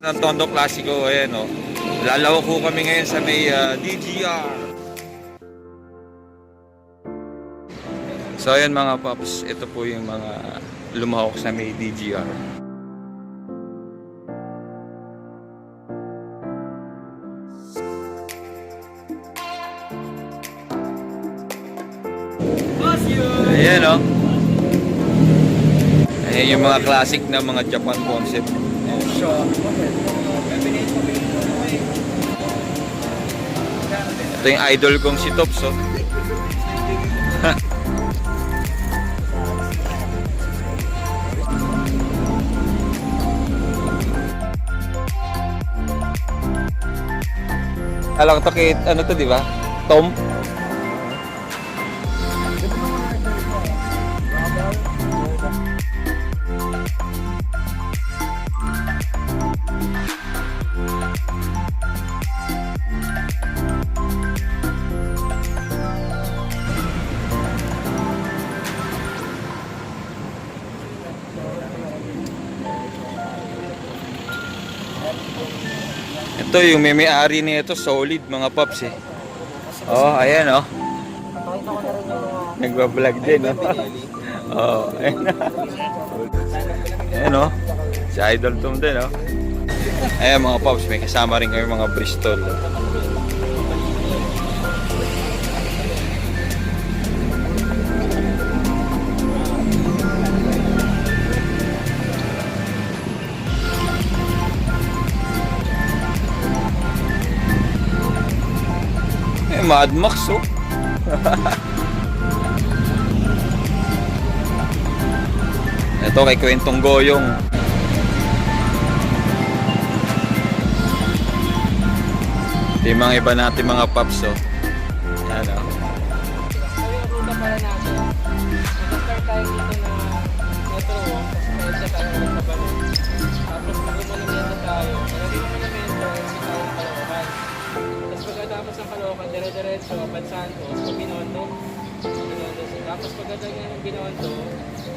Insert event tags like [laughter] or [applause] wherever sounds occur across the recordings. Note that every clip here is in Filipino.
ng Tondo Classico, ayan o. Lalawak ko kami ngayon sa may ah, DGR. So ayan mga paps, ito po yung mga lumahok sa may DGR. Ayan o. Ayan yung mga classic na mga Japan concept. Ito yung idol kong si Tops, oh. [laughs] Alam ko to kay, ano to, di ba? Tom? Ito yung may may-ari nito, solid mga paps eh. Oh, ayan oh. Nagbablog din oh. [laughs] Oh, ayan. [laughs] ayan oh. Si Idol Tom din oh. Ayan mga paps, may kasama rin kayo mga Bristol. Eh, Mad Max oh. Ito kay Kwentong Goyong. Ito yung mga iba natin mga paps oh. Yan oh. Ruta para natin, mag-start tayo dito na metro tapos tayo sa balon. Tapos dire-diretso, Bad Santos, sa Binondo. Binondo. Tapos pagdating ng Binondo,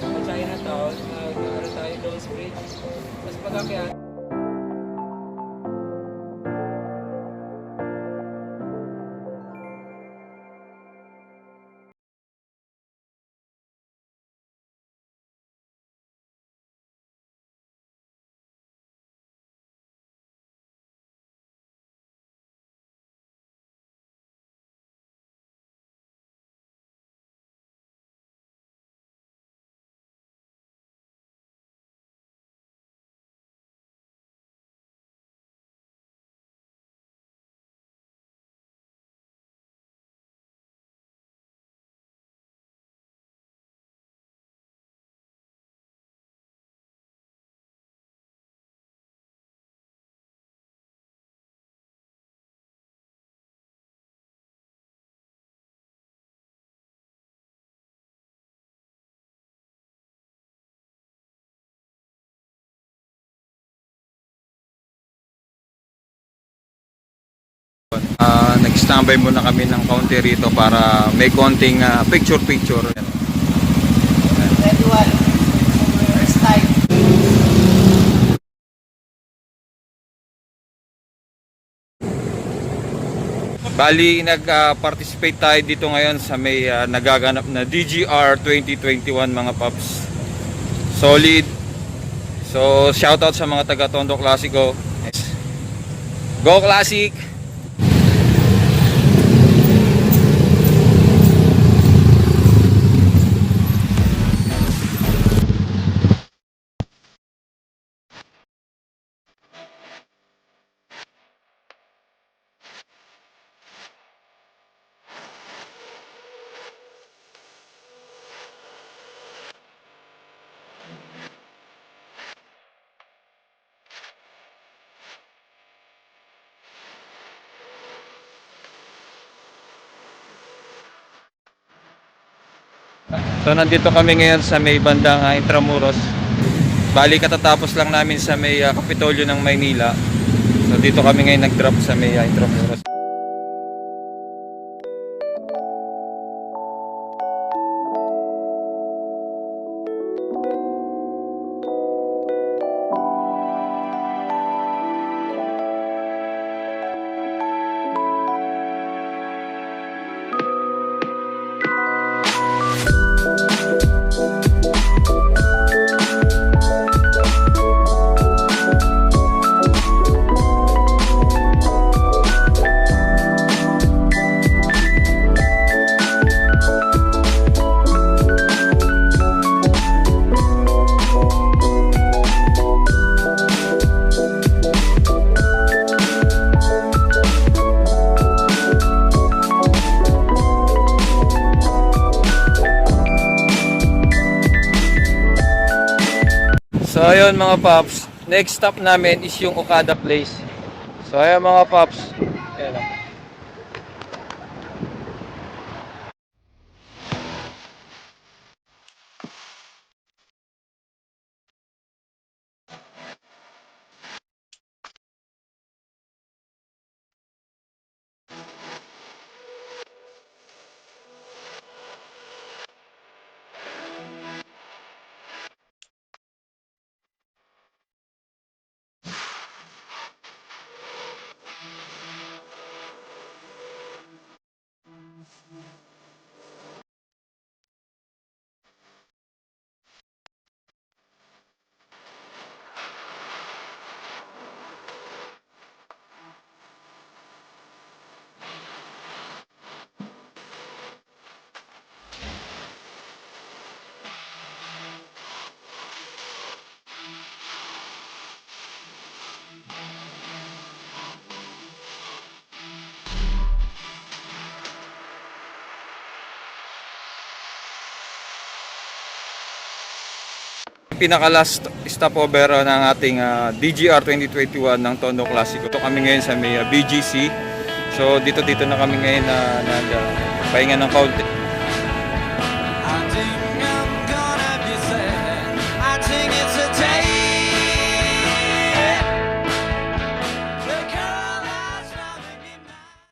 sa Chinatown, mag-ano tayo, Dawes Bridge. Tapos pagkakyat, Ah, nag-standby muna kami ng kaunti rito para may konting ah, picture-picture. Everyone, first time. Bali, nag-participate tayo dito ngayon sa may ah, nagaganap na DGR 2021 mga paps. Solid. So, shoutout sa mga taga Tondo Classico. Yes. Go Classic! So nandito kami ngayon sa may bandang uh, Intramuros. Bali katatapos lang namin sa may uh, Kapitolyo ng Maynila. So dito kami ngayon nag-drop sa may uh, Intramuros. Ayun mga paps, next stop namin is yung Okada Place. So ayun mga paps. Pinaka last stopover uh, ng ating uh, DGR 2021 ng Tondo Classico. Ito kami ngayon sa may uh, BGC. So dito dito na kami ngayon na uh, pahinga ng kaunti. I didn't